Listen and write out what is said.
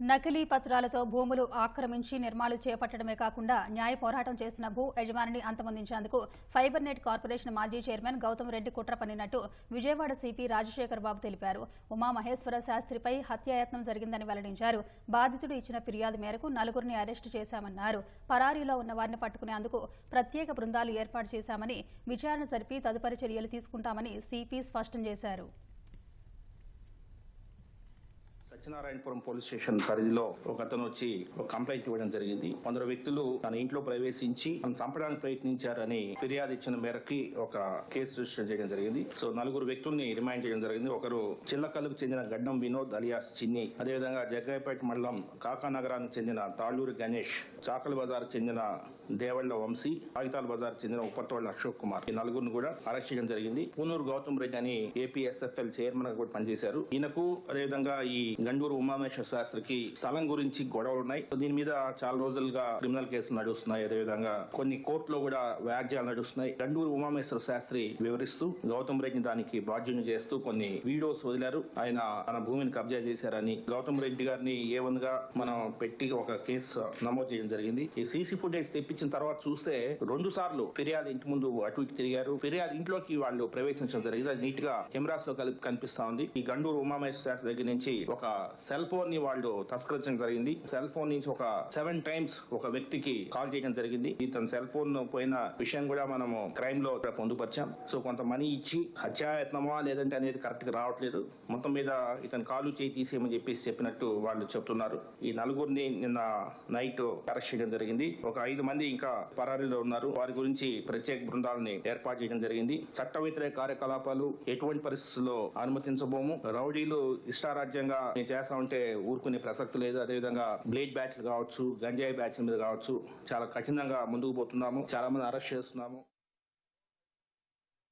నకిలీ పత్రాలతో భూములు ఆక్రమించి నిర్మాణాలు చేపట్టడమే కాకుండా న్యాయ పోరాటం చేసిన భూ యజమానిని అంతమొందించేందుకు ఫైబర్ నెట్ కార్పొరేషన్ మాజీ చైర్మన్ గౌతమ్ రెడ్డి కుట్ర పన్నినట్టు విజయవాడ సిపి రాజశేఖర్ బాబు తెలిపారు. ఉమామహేశ్వర శాస్త్రిపై హత్యాయత్నం జరిగిందని వెల్లడించారు. బాధితుడు ఇచ్చిన ఫిర్యాదు మేరకు నలుగురిని అరెస్టు చేశామన్నారు. పరారీలో ఉన్న వారిని పట్టుకునేందుకు ప్రత్యేక బృందాలు ఏర్పాటు చేశామని విచారణ జరిపి తదుపరి చర్యలు తీసుకుంటామని సిపి స్పష్టం చేశారు. సత్యనారాయణపురం పోలీస్ స్టేషన్ పరిధిలో ఒక అతను వచ్చి ఒక కంప్లైంట్ ఇవ్వడం జరిగింది. కొందరు వ్యక్తులు తన ఇంట్లో ప్రవేశించి తను చంపడానికి ప్రయత్నించారని ఫిర్యాదు ఇచ్చిన మేరకి ఒక కేసు రిజిస్టర్ చేయడం జరిగింది. సో నలుగురు వ్యక్తుల్ని రిమాండ్ చేయడం జరిగింది. ఒకరు చిల్లకల్లుకు చెందిన గడ్డం వినోద్ అలియాస్ చిన్ని అదేవిధంగా జగ్గాయపేట మండలం కాకా నగరానికి చెందిన తాళ్ళూరి గణేష్ చాకలి బజార్ చెందిన దేవళ్ళ వంశీ కాగితాల బజార్ చెందిన ఉపత్తోళ్ళ అశోక్ కుమార్. ఈ నలుగురిని కూడా అరెస్ట్ చేయడం జరిగింది. పూనూరు గౌతమ్ రెడ్డి అని ఏపీఎస్ఎఫ్ఎల్ చైర్మన్గా కూడా పనిచేశారు. ఈయనకు అదేవిధంగా ఈ గండూరు ఉమామేశ్వర శాస్త్రికి స్థలం గురించి గొడవలు ఉన్నాయి. దీని మీద చాలా రోజులుగా క్రిమినల్ కేసులు నడుస్తున్నాయి. అదేవిధంగా కొన్ని కోర్టులో కూడా వ్యాజ్యాలు నడుస్తున్నాయి. గండూరు ఉమామేశ్వర శాస్త్రి వివరిస్తూ గౌతమ్ రెడ్డిని దానికి బాధ్యం చేస్తూ కొన్ని వీడియోస్ వదిలారు. ఆయన తన భూమిని కబ్జా చేశారని గౌతమ్ రెడ్డి గారిని ఏ గా మనం పెట్టి ఒక కేసు నమోదు చేయడం జరిగింది. ఈ సీసీ ఫుటేజ్ తెప్పించిన తర్వాత చూస్తే రెండు సార్లు ఫిర్యాదు ఇంటి ముందు అటు ఇటు తిరిగారు. ఫిర్యాదు ఇంట్లోకి వాళ్ళు ప్రవేశించడం జరిగింది. అది నీట్గా కెమెరాస్లో కలిపి కనిపిస్తా ఉంది. ఈ గండూరు ఉమామేశ్వర శాస్త్రి దగ్గర నుంచి ఒక సెల్ ఫోన్ని వాళ్ళు తస్కరించడం జరిగింది. సెల్ ఫోన్ నుంచి ఒక సెవెన్ టైమ్స్ ఒక వ్యక్తికి కాల్ చేయడం జరిగింది. ఇతను సెల్ ఫోన్ పోయిన విషయం కూడా మనము క్రైమ్లో పొందుపరిచాం. సో కొంత మనీ ఇచ్చి హత్యాయత్నమా లేదంటే అనేది కరెక్ట్గా రావట్లేదు. మొత్తం మీద ఇతని కాలు చేయి తీసేయమని చెప్పేసి చెప్పినట్టు వాళ్ళు చెప్తున్నారు. ఈ నలుగురిని నిన్న నైట్ అరెస్ట్ చేయడం జరిగింది. ఒక ఐదు మంది ఇంకా పరారీలో ఉన్నారు. వారి గురించి ప్రత్యేక బృందాలని ఏర్పాటు చేయడం జరిగింది. చట్ట వ్యతిరేక కార్యకలాపాలు ఎటువంటి పరిస్థితుల్లో అనుమతించబోము? రౌడీలు ఇష్టారాజ్యంగా మేము చేస్తా ఉంటే ఊరుకునే ప్రసక్తి లేదు. అదేవిధంగా బ్లేడ్ బ్యాచ్లు కావచ్చు గంజాయి బ్యాచ్ల మీద కావచ్చు చాలా కఠినంగా ముందుకు పోతున్నాము. చాలా మంది అరెస్ట్ చేస్తున్నాము.